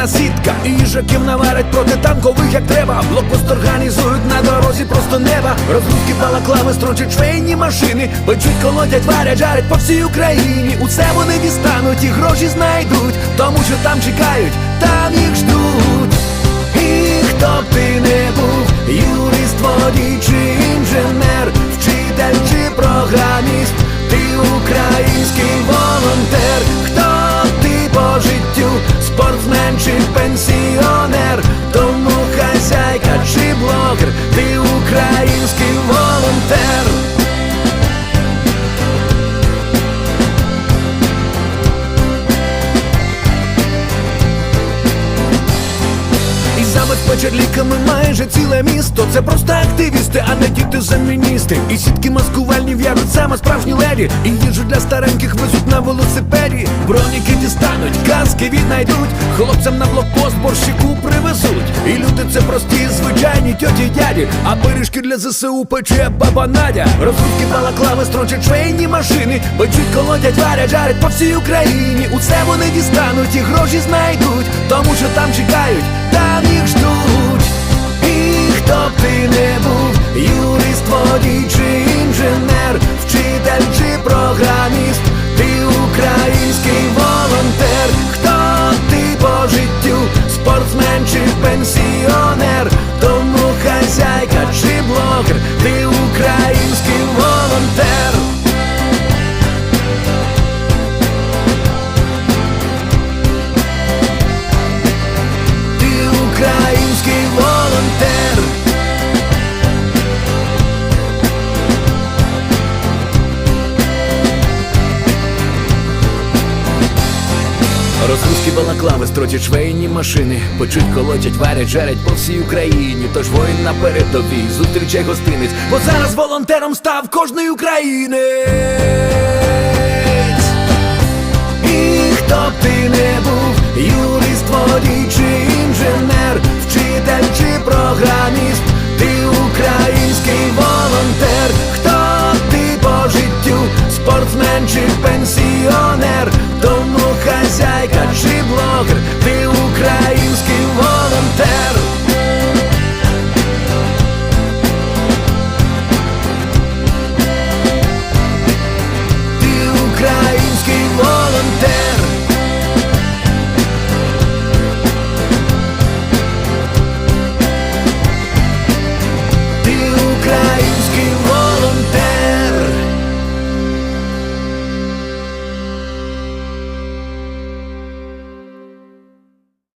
маскувальна сітка. І їжаків наварять проти танкових, як треба. Блокпост організують на дорозі просто неба. Розгрузки балаклави строчать швейні машини. Печуть, колодять, варять, жарять по всій Україні. Усе вони дістануть і гроші знайдуть, тому що там чекають, там їх ждуть. І хто б ти не був, І забезпечать ліками майже ціле місто. Це просто активісти, а не діти заміністи. І сітки маскувальні в'яжуть саме справжні леді. І їжу для стареньких везуть на велосипеді. Броніки дістануть, каски віднайдуть. Хлопцям на блокпост борщику привезуть. І люди це прості, звичайні тьоті дяді. А пиріжки для ЗСУ пече баба Надя. Розрубки балаклави строчать швейні машини. Печуть, колотять, варять, жарять по всій Україні. Усе вони дістануть і гроші знайдуть. Тому що там чекають, там їх ждуть. І хто Розгрузки балаклави строчать швейні машини, Почуть, колотять, варять, жарять по всій Україні. Тож воїн на передовій, зустрічай гостинець, бо зараз волонтером став кожний українець. І хто ти conté